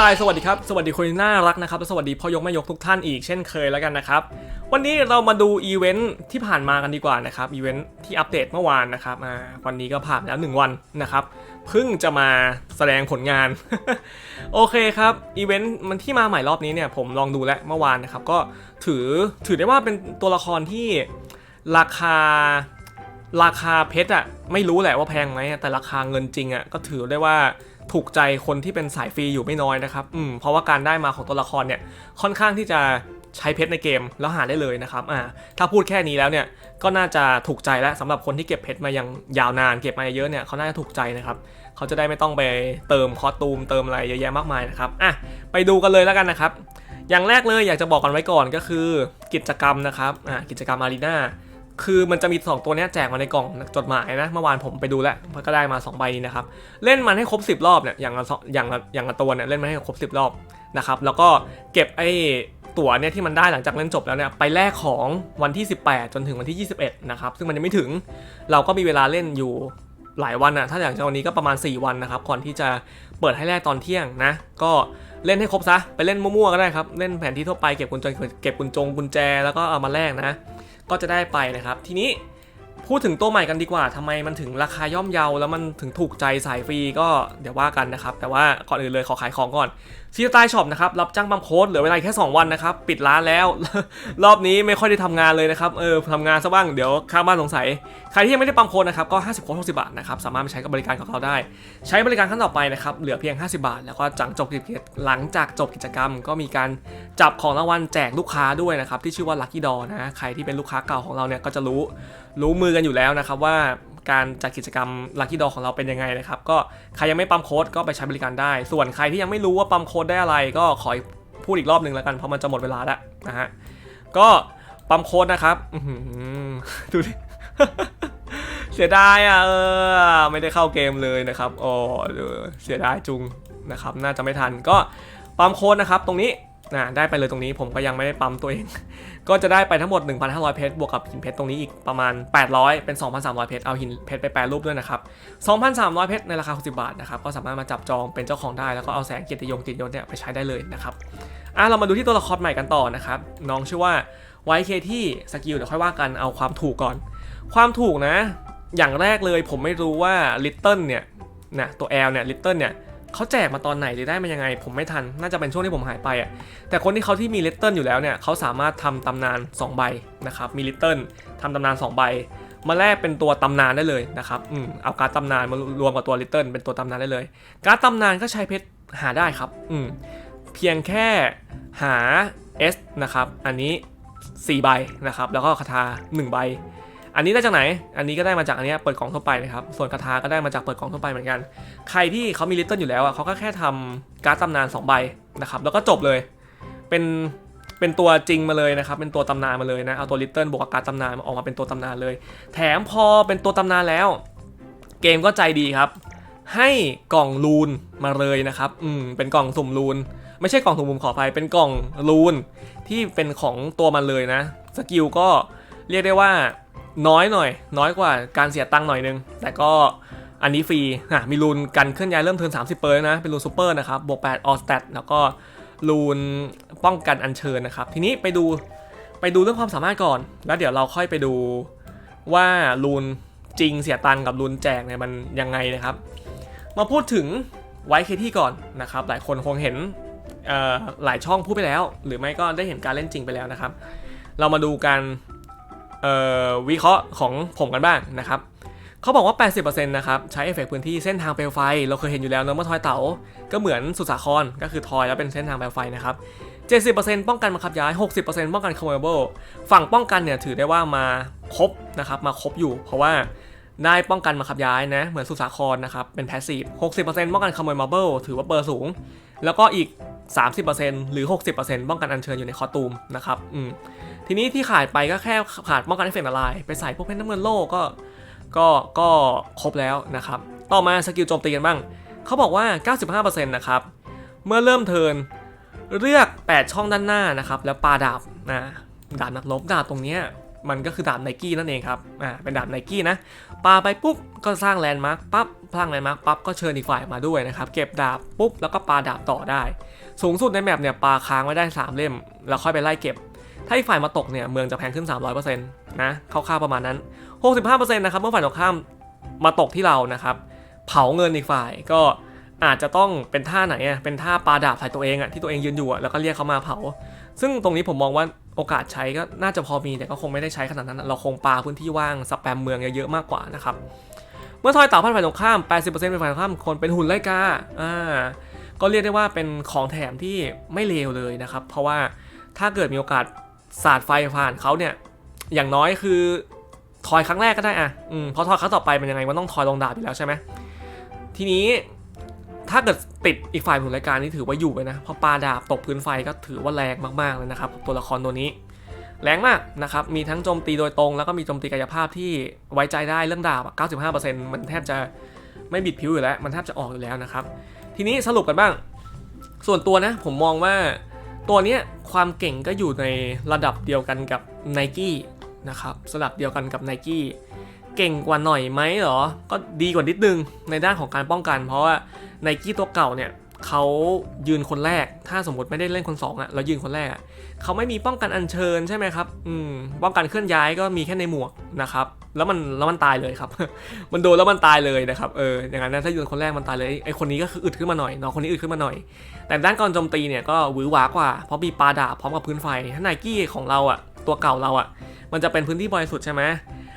ตายสวัสดีครับ สวัสดีคนน่ารักนะครับและสวัสดีพ่อยกแม่ยกทุกท่านอีกเช่นเคยแล้วกันนะครับ วันนี้เรามาดูอีเวนท์ที่ผ่านมากันดีกว่านะครับอีเวนท์ที่อัปเดตเมื่อวานนะครับอ่าวันนี้ก็ผ่านแล้ว 1 วันนะครับเพิ่งจะมาแสดงผลงาน โอเคครับอีเวนต์มันที่มาใหม่รอบนี้เนี่ยผมลองดูแล้วเมื่อวานนะครับก็ถือถือได้ว่าเป็นตัวละครที่ราคาราคาเพชรอะไม่รู้แหละว่าแพงไหมแต่ราคาเงินจริงอะก็ถือได้ว่า ถูกใจคนที่เป็นสายฟรีอยู่ไม่น้อยนะครับอืมเพราะว่าการได้มาของตัวละครเนี่ยค่อนข้างที่จะใช้เพชรในเกมแล้วหาได้เลยนะครับอ่าถ้าพูดแค่นี้แล้วเนี่ยก็น่าจะถูกใจแล้วสำหรับคนที่เก็บเพชรมายังยาวนานเก็บมาเยอะเนี่ยเขาน่าจะถูกใจนะครับเขาจะได้ไม่ต้องไปเติมคอตูมเติมอะไรเยอะแยะมากมายนะครับอะไปดูกันเลยแล้วกันนะครับ อย่างแรกเลยอยากจะบอกกันไว้ก่อนก็คือ กิจกรรมนะครับอ่ากิจกรรมอารีนา คือมันจะมี 2 ตัวนี้แจกมาในกล่องจดหมายนะ เมื่อวานผมไปดูแล้วมันก็ได้มา 2 ใบนี้นะครับ เล่นมันให้ครบ 10 รอบเนี่ยอย่างละสองอย่างละอย่างละตัวเนี่ยเล่นมันให้ครบ 10 รอบนะครับ แล้วก็เก็บไอ้ตั๋วเนี่ยที่มันได้หลังจากเล่นจบแล้วเนี่ยไปแลกของวันที่ 18 จนถึงวันที่ 21 นะครับ ซึ่งมันยังไม่ถึงเราก็มีเวลาเล่นอยู่หลายวันอะถ้าอย่างเช่นวันนี้ก็ประมาณ 4 วันนะครับ ก่อนที่จะเปิดให้แลกตอนเที่ยงนะ ก็เล่นให้ครบซะ ไปเล่นมั่วๆก็ได้ครับ เล่นแผนที่ทั่วไปเก็บกุญแจเก็บกุญจงกุญแจแล้วก็เอามาแลกนะ ก็จะได้ไปนะครับ ทีนี้ พูดถึงตัวใหม่กันดีกว่าทำไมมันถึงราคาย่อมเยา แล้วมันถึงถูกใจสายฟรีก็เดี๋ยวว่ากันนะครับ แต่ว่าก่อนอื่นเลยขอขายของก่อนซีสไตล์ช็อปนะครับรับจ้างบัมโค้ดเหลือเวลาแค่ 2 วันนะครับ ปิดร้านแล้ว รอบนี้ไม่ค่อยได้ทำงานเลยนะครับเออทำงานซะบ้างเดี๋ยวข้าบ้านสงสัย ใครที่ยังไม่ได้ปั๊มโค้ดนะครับก็ 50โค้ด60 บาทนะครับ สามารถไปใช้กับบริการของเขาได้ ใช้บริการขั้นต่อไปนะครับเหลือเพียง 50 บาท แล้วก็จังจบกิจหลังจากจบกิจกรรม ก็มีการจับของรางวัลแจกลูกค้าด้วยนะครับที่ชื่อว่า Lucky Door นะใครที่เป็นลูกค้าเก่าของเราเนี่ยก็จะรู้รู้มือกันอยู่แล้วนะครับว่าการจัดกิจกรรม Lucky Door ของเราเป็นยังไงนะครับ ก็ใครยังไม่ปั๊มโค้ดก็ไปใช้บริการได้ ส่วนใครที่ยังไม่รู้ว่าปั๊มโค้ดได้อะไร ก็ขอพูดอีกรอบหนึ่งแล้วกันเพราะมันจะหมดเวลาแล้วนะฮะก็ปั๊มโค้ดนะครับดูดิเสียดายอะเออไม่ได้เข้าเกมเลยนะครับอ๋อเออเสียดายจุงนะครับ น่าจะไม่ทันก็ปั๊มโค้ดนะครับ ตรงนี้ นะได้ไปเลยตรงนี้ผมก็ยังไม่ได้ปั๊มตัวเอง ก็จะได้ไปทั้งหมด 1,500 เพชรบวกกับหินเพชรตรงนี้อีกประมาณ 800 เป็น 2,300 เพชรเอาหินเพชรไปแปรรูปด้วยนะครับ 2,300 เพชรในราคา 60 บาทนะครับก็สามารถมาจับจองเป็นเจ้าของได้แล้วก็เอาแสงเกียรติยงติดยศเนี่ยไปใช้ได้เลยนะครับอะเรามาดูที่ตัวละครใหม่กันต่อนะครับน้องชื่อว่าไวเคที่สกิลเดี๋ยวค่อยว่ากันเอาความถูกก่อน ความถูกนะ อย่างแรกเลยผมไม่รู้ว่าลิตเติ้ลเนี่ยนะตัว L เนี่ยลิตเติ้ลเนี่ย เขาแจกมาตอนไหนหรือได้มายังไง ผมไม่ทัน น่าจะเป็นช่วงที่ผมหายไปอะ แต่คนที่เขาที่มีลิตเติ้ลอยู่แล้วเนี่ยเขาสามารถทำตำนาน 2 ใบนะครับ มีลิตเติ้ลทำตำนาน 2 ใบ มาแลกเป็นตัวตำนานได้เลยนะครับอืมเอาการดตำนานมารวมกับตัวลิตเติ้ลเป็นตัวตำนานได้เลย การดตำนานก็ใช้เพชรหาได้ครับอืมเพียงแค่หา S นะครับ อันนี้ 4 ใบนะครับ แล้วก็คาถา1ใบ อันนี้ได้จากไหน อันนี้ก็ได้มาจากอันนี้เปิดกล่องทั่วไปนะครับ ส่วนคาถาก็ได้มาจากเปิดกล่องทั่วไปเหมือนกัน ใครที่เขามีลิตเติ้ลอยู่แล้วอะเขาก็แค่ทำการ์ดตำนาน2ใบนะครับ แล้วก็จบเลย เป็นเป็นตัวจริงมาเลยนะครับ เป็นตัวตำนานมาเลยนะ เอาตัวลิตเติ้ลบวกกับการ์ดตำนานมาออกมาเป็นตัวตำนานเลย แถมพอเป็นตัวตำนานแล้ว เกมก็ใจดีครับ ให้กล่องลูนมาเลยนะครับ อืม เป็นกล่องสุ่มลูน ไม่ใช่กล่องสุ่มมุมขออภัย เป็นกล่องลูนที่เป็นของตัวมันเลยนะ สกิลก็เรียกได้ว่า น้อยหน่อย น้อยกว่าการเสียตังค์หน่อยนึง แต่ก็อันนี้ฟรีอะมีรูนกันเคลื่อนย้ายเริ่มเทิน30 เปอร์นะ เป็นรูนซูเปอร์นะครับ บวก8ออสแตทแล้วก็รูนป้องกันอัญเชิญนะครับ ทีนี้ไปดูไปดูเรื่องความสามารถก่อน แล้วเดี๋ยวเราค่อยไปดูว่ารูนจริงเสียตังค์กับรูนแจกเนี่ยมันยังไงนะครับ มาพูดถึงไวท์เคที่ก่อนนะครับ หลายคนคงเห็นหลายช่องพูดไปแล้ว หรือไม่ก็ได้เห็นการเล่นจริงไปแล้วนะครับ เรามาดูการเอ่อ วิเคราะห์ของผมกันบ้างนะครับเขาบอกว่า 80%นะครับใช้เอฟเฟกต์พื้นที่เส้นทางเปลวไฟ เราเคยเห็นอยู่แล้วเนอะเมื่อทอยเต๋าก็เหมือนสุสาครก็คือทอยแล้วเป็นเส้นทางเปลวไฟนะครับ70%ป้องกันบังคับย้าย 60%ป้องกันคอมเมเบิลฝั่งป้องกันเนี่ยถือได้ว่ามาครบนะครับมาครบอยู่ เพราะว่าได้ป้องกันบังคับย้ายนะเหมือนสุสาครนะครับเป็นแพสซีฟ60%ป้องกันคอมเมเบิลถือว่าเปอร์สูง แล้วก็อีก 30%หรือ 60%ป้องกันอัญเชิญอยู่ในคอตูมนะครับอืมทีนี้ที่ขาดไปก็แค่ขาดป้องกันเอฟเฟกต์ละลาย ไปใส่พวกเพชรน้ำเงินโลกก็ก็ก็ครบแล้วนะครับ ต่อมาสกิลโจมตีกันบ้าง เขาบอกว่า 95%นะครับ เมื่อเริ่มเทิร์นเลือก 8 ช่องด้านหน้านะครับ แล้วปาดาบนะดาบนักรบดาบตรงเนี้ย มันก็คือดาบไนกี้นั่นเองครับ อ่า เป็นดาบไนกี้นะ ปาไปปุ๊บ ก็สร้างแลนด์มาร์คปั๊บสร้างแลนด์มาร์คปั๊บ ก็เชิญอีกฝ่ายมาด้วยนะครับ เก็บดาบปุ๊บ แล้วก็ปาดาบต่อได้ สูงสุดในแมปเนี่ยปาค้างไว้ได้ 3 เล่ม แล้วค่อยไปไล่เก็บ ถ้าอีกฝ่ายมาตกเนี่ย เมืองจะแพงขึ้น 300%นะคร่าวๆประมาณนั้น 65%นะครับ เมื่อฝ่ายตรงข้ามมาตกที่เรานะครับ เผาเงินอีกฝ่ายก็อาจจะต้องเป็นท่าไหนอะเป็นท่าปาดาบใส่ตัวเองอะที่ตัวเองยืนอยู่อะแล้วก็เรียกเขามาเผา ซึ่งตรงนี้ผมมองว่า โอกาสใช้ก็น่าจะพอมีแต่ก็คงไม่ได้ใช้ขนาดนั้น เราคงปาพื้นที่ว่างสแปมเมืองเยอะๆมากกว่านะครับ เมื่อทอยเต่าพันฝ่ายตรงข้าม 80%เป็นฝ่ายตรงข้ามคนเป็นหุ่นไล่กาอ่าก็เรียกได้ว่าเป็นของแถมที่ไม่เลวเลยนะครับ เพราะว่าถ้าเกิดมีโอกาสสาดไฟผ่านเขาเนี่ย อย่างน้อยคือทอยครั้งแรกก็ได้อะอืมเพราะทอยครั้งต่อไปเป็นยังไงมันต้องทอยลงดาบอยู่แล้วใช่ไหมทีนี้ ถ้าเกิดติดอีกฝ่ายผลรายการนี่ถือว่าอยู่ไปนะเพราะปาดาบตกพื้นไฟก็ถือว่าแรงมากๆเลยนะครับ ตัวละครตัวนี้ แรงมากนะครับ มีทั้งโจมตีโดยตรง แล้วก็มีโจมตีกายภาพที่ไว้ใจได้เรื่องดาบ 95%มันแทบจะไม่บิดผิวอยู่แล้ว มันแทบจะออกอยู่แล้วนะครับ ทีนี้สรุปกันบ้าง ส่วนตัวนะผมมองว่าตัวเนี้ยความเก่งก็อยู่ในระดับเดียวกันกับ n i กี้นะครับสลับเดียวกันกับ n i กี้ เก่งกว่าหน่อยไหมหรอ ก็ดีกว่านิดนึงในด้านของการป้องกัน เพราะว่า n i กี้ตัวเก่าเนี่ยเขายืนคนแรก ถ้าสมมติไม่ได้เล่นคนสองอะแล้วยืนคนแรกอะเขาไม่มีป้องกันอัญเชิญใช่ไหมครับ อืม ป้องกันเคลื่อนย้ายก็มีแค่ในหมวกนะครับ แล้วมันแล้วมันตายเลยครับ มันโดนแล้วมันตายเลยนะครับ เออ อย่างนั้นถ้ายืนคนแรกมันตายเลย ไอคนนี้ก็คืออึดขึ้นมาหน่อย น้องคนนี้อึดขึ้นมาหน่อย แต่ด้านกอนโจมตีเนี่ยก็หวือหวากว่า เพราะมีปาดาบพร้อมกับพื้นไฟ ถ้าไนกี้ของเราอะตัวเก่าเราอะมันจะเป็นพื้นที่บริสุทธิ์ใช่ไหม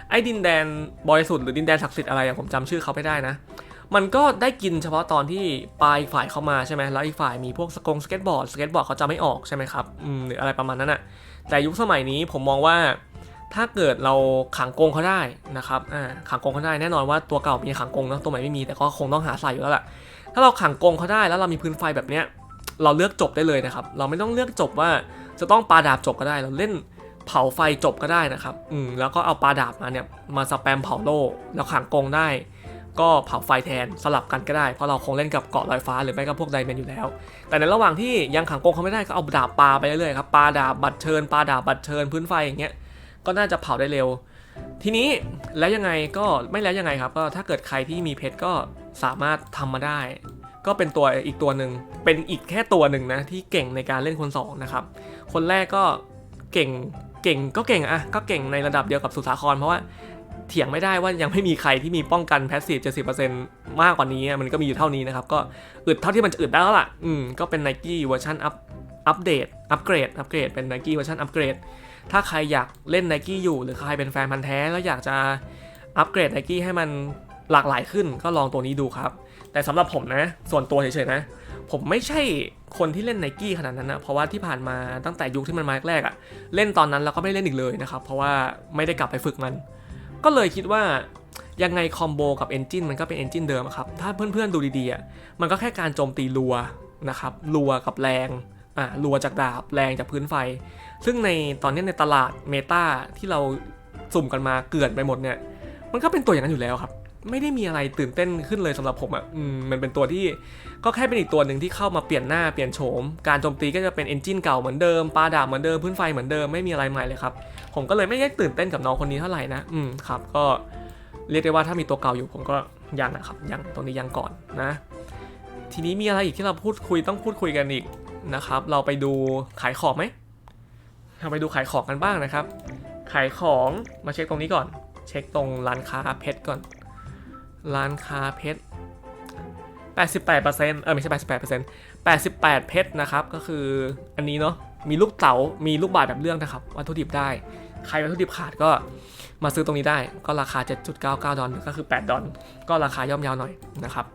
ไอ้ดินแดนบริสุทธิ์หรือดินแดนศักดิ์สิทธิ์อะไรอะผมจำชื่อเขาไม่ได้นะ มันก็ได้กินเฉพาะตอนที่ปลายฝ่ายเข้ามาใช่ไหมแล้วอีกฝ่ายมีพวกสกงสเก็ตบอร์ดสเก็ตบอร์ดเขาจะไม่ออกใช่ไหมครับอืมหรืออะไรประมาณนั้นอะแต่ยุคสมัยนี้ผมมองว่าถ้าเกิดเราขังกงเขาได้นะครับอ่าขังกงเขาได้แน่นอนว่าตัวเก่ามีขังกงนะตัวใหม่ไม่มีแต่ก็คงต้องหาใส่อยู่แล้วแหละถ้าเราขังกงเขาได้แล้วเรามีพื้นไฟแบบเนี้ยเราเลือกจบได้เลยนะครับ เราไม่ต้องเลือกจบว่าจะต้องปาดาบจบก็ได้ เราเล่น เผาไฟจบก็ได้นะครับอืมแล้วก็เอาปลาดาบมาเนี่ยมาสแปมเผาโล่แล้วขังกงได้ ก็เผาไฟแทนสลับกันก็ได้ เพราะเราคงเล่นกับเกาะลอยฟ้าหรือไม่ก็พวกไดเมนอยู่แล้ว แต่ในระหว่างที่ยังขังกงเขาไม่ได้ก็เอาดาบปาไปเรื่อยๆครับปาดาบบัตรเชิญปาดาบบัตรเชิญพื้นไฟอย่างเงี้ยก็น่าจะเผาได้เร็ว ทีนี้แล้วยังไงก็ไม่แล้วยังไงครับ ก็ถ้าเกิดใครที่มีเพชรก็สามารถทำมาได้ ก็เป็นตัวอีกตัวหนึ่งเป็นอีกแค่ตัวหนึ่งนะที่เก่งในการเล่นคนสองนะครับคนแรกก็เก่ง เก่งก็เก่งอะก็เก่งในระดับเดียวกับสุสาครเพราะว่าเถียงไม่ได้ว่ายังไม่มีใครที่มีป้องกันแพสซีฟ70%มากกว่านี้มันก็มีอยู่เท่านี้นะครับ ก็อึดเท่าที่มันจะอึดได้แล้วล่ะ อืม ก็เป็น Nike เวอร์ชันอัพอัปเดตอัปเกรดอัปเกรดเป็น Nike เวอร์ชันอัปเกรดถ้าใครอยากเล่น n i กี้อยู่ หรือใครเป็นแฟนพันธ์แท้แล้วอยากจะอัปเกรด n i กี้ให้มันหลากหลายขึ้นก็ลองตัวนี้ดูครับ แต่สำหรับผมนะ ส่วนตัวเฉยๆนะ ผมไม่ใช่คนที่เล่น n i กี้ขนาดนั้นนะเพราะว่าที่ผ่านมาตั้งแต่ยุคที่มันมาแรกๆอะ่ะเล่นตอนนั้นแล้วก็ไม่เล่นอีกเลยนะครับ เพราะว่าไม่ได้กลับไปฝึกมัน ก็เลยคิดว่ายังไงคอมโบกับเอนจินมันก็เป็นเอนจินเดิมครับ ถ้าเพื่อนๆดูดีๆอะมันก็แค่การโจมตีรัวนะครับรัวกับแรงอ่ารัวจากดาบแรงจากพื้นไฟ ซึ่งในตอนนี้ในตลาดเมตาที่เราสุ่มกันมาเกลื่อนไปหมดเนี่ยมันก็เป็นตัวอย่างนั้นอยู่แล้วครับ ไม่ได้มีอะไรตื่นเต้นขึ้นเลยสำหรับผมอะ่ะอืมมันเป็นตัวที่ก็แค่เป็นอีกตัวหนึ่งที่เข้ามาเปลี่ยนหน้าเปลี่ยนโฉม การโจมตีก็จะเป็นเอนจินเก่าเหมือนเดิมปาดาบเหมือนเดิมพื้นไฟเหมือนเดิมไม่มีอะไรใหม่เลยครับ ผมก็เลยไม่ได้ตื่นเต้นกับน้องคนนี้เท่าไหร่นะ อืมครับ ก็เรียกได้ว่าถ้ามีตัวเก่าอยู่ผมก็ยังนะครับ ยังตรงนี้ยังก่อนนะ ทีนี้มีอะไรอีกที่เราพูดคุยต้องพูดคุยกันอีกนะครับ เราไปดูขายของไหมเราไปดูขายของกันบ้างนะครับ ขายของมาเช็คตรงนี้ก่อน เช็คตรงร้านค้าเพชรก่อน ร้านค้าเพชร88%เออไม่ใช่ 88% 88 เพชรนะครับ ก็คืออันนี้เนาะมีลูกเต๋ามีลูกบาศก์แบบเรื่องนะครับ วัตถุดิบได้ ใครวัตถุดิบขาดก็มาซื้อตรงนี้ได้ ก็ราคา 7.99 ดอลก็คือ 8 ดอลก็ราคาย่อมยาวหน่อยนะครับ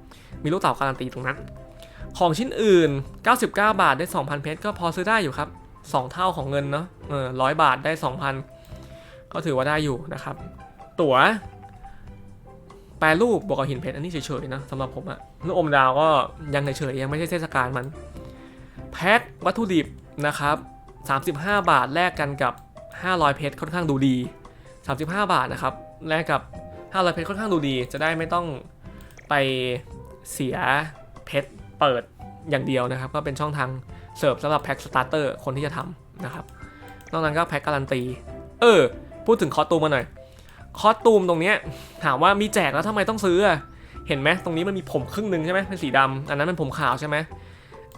มีลูกเต๋าการันตีตรงนั้น ของชิ้นอื่น 99 บาทได้ 2,000 เพชรก็พอซื้อได้อยู่ครับ 2 เท่าของเงินเนาะเออร้อยบาทได้ 2,000 ก็ถือว่าได้อยู่นะครับ ตั๋ว แปรรูปบวกกับหินเพชรอันนี้เฉยๆนะสำหรับผมอะลูกอมดาวก็ยังเฉยๆยังไม่ใช่เทศกาลมัน แพ็ควัตถุดิบนะครับ 35 บาทแลกกันกับ 500 เพชรค่อนข้างดูดี 35 บาทนะครับแลกกับ 500 เพชรค่อนข้างดูดี จะได้ไม่ต้องไปเสียเพชรเปิดอย่างเดียวนะครับ ก็เป็นช่องทางเสิร์ฟสำหรับแพ็คสตาร์เตอร์คนที่จะทำนะครับนอกนั้นก็แพ็คการันตี เออ พูดถึงคอตูมมาหน่อย คอสตูมตรงเนี้ยถามว่ามีแจกแล้วทำไมต้องซื้อเห็นไหมตรงนี้มันมีผมครึ่งหนึ่งใช่ไหมเป็นสีดำอันนั้นเป็นผมขาวใช่ไหม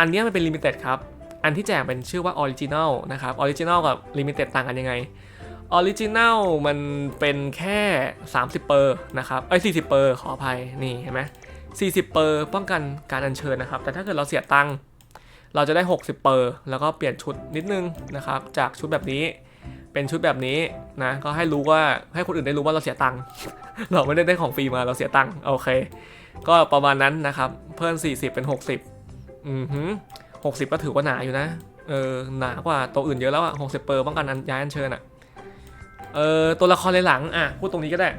อันนี้มันเป็นลิมิเต็ดครับ อันที่แจกเป็นชื่อว่าออริจินัลนะครับออริจินัลกับลิมิเต็ดต่างกันยังไงออริจินัลมันเป็นแค่ 30 เปอร์นะครับเอ้ย40เปอร์ขออภัยนี่เห็นไหม40เปอร์ป้องกันการอัญเชิญนะครับ แต่ถ้าเกิดเราเสียตังค์เราจะได้ 60 เปอร์แล้วก็เปลี่ยนชุดนิดนึงนะครับ จากชุดแบบนี้ เป็นชุดแบบนี้นะก็ให้รู้ว่าให้คนอื่นได้รู้ว่าเราเสียตังค์เราไม่ได้ได้ของฟรีมาเราเสียตังค์โอเค ก็ประมาณนั้นนะครับเพิ่ม 40 เป็น 60อือหือ60 ก็ถือว่าหนาอยู่นะเออหนากว่าตัวอื่นเยอะแล้วอะ60 เปอร์ป้องกันอันย้ายอันเชิญอะเออตัวละครในหลังอะพูดตรงนี้ก็ได้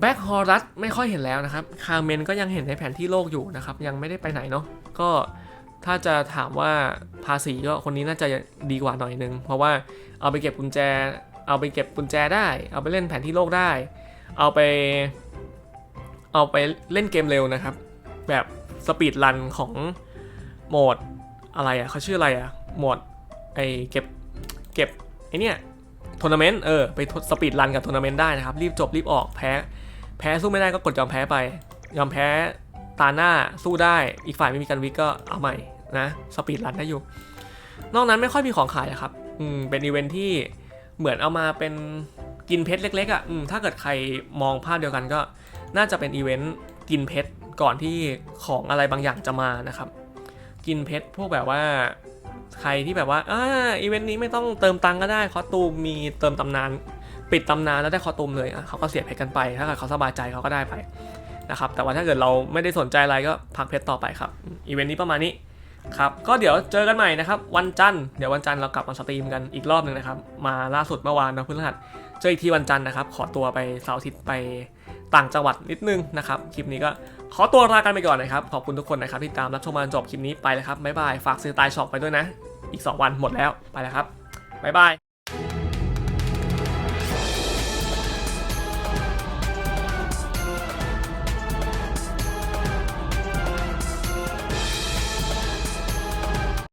แบ็คฮอรัสไม่ค่อยเห็นแล้วนะครับคาเมนก็ยังเห็นในแผนที่โลกอยู่นะครับยังไม่ได้ไปไหนเนาะก็ ถ้าจะถามว่าภาษีก็คนนี้น่าจะดีกว่าหน่อยนึง เพราะว่าเอาไปเก็บกุญแจ เอาไปเก็บกุญแจได้ เอาไปเล่นแผนที่โลกได้ เอาไป เอาไปเล่นเกมเร็วนะครับ แบบสปีดรันของโหมดอะไรอะเขาชื่ออะไรอะโหมดไอเก็บเก็บไอเนี้ยทัวร์นาเมนต์เออไปสปีดรันกับทัวร์นาเมนต์ได้นะครับ รีบจบรีบออกแพ้ แพ้สู้ไม่ได้ก็กดยอมแพ้ไป ยอมแพ้ ตาหน้าสู้ได้อีกฝ่ายไม่มีการวิกก็เอาใหม่นะสปีดรันได้อยู่ นอกนั้นไม่ค่อยมีของขายอะครับอืมเป็นอีเวนท์ที่เหมือนเอามาเป็นกินเพชรเล็กๆอะอืมถ้าเกิดใครมองภาพเดียวกันก็ น่าจะเป็นอีเวนต์กินเพชรก่อนที่ของอะไรบางอย่างจะมานะครับ กินเพชรพวกแบบว่าใครที่แบบว่าอ่าอีเวนต์นี้ไม่ต้องเติมตังก็ได้คอตูมมีเติมตำนาน ปิดตำนานแล้วได้คอตูมเลยอะเขาก็เสียเพชรกันไป ถ้าเกิดเขาสบายใจเขาก็ได้ไป นะครับแต่ว่าถ้าเกิดเราไม่ได้สนใจอะไรก็พักเพชรต่อไปครับอีเวนต์นี้ประมาณนี้ครับก็เดี๋ยวเจอกันใหม่นะครับวันจันทร์เดี๋ยววันจันทร์เรากลับมาสตรีมกันอีกรอบหนึ่งนะครับมาล่าสุดเมื่อวานนะพฤหัสเจออีกทีวันจันทร์นะครับขอตัวไปเสาร์อาทิตย์ไปต่างจังหวัดนิดนึงนะครับคลิปนี้ก็ขอตัวลากันไปก่อนนะครับขอบคุณทุกคนนะครับที่ตามรับชมมาจบคลิปนี้ไปแล้วครับบ๊ายบายฝากซื้อตายช็อปไปด้วยนะ อีก 2 วันหมดแล้วไปแล้วครับบ๊ายบาย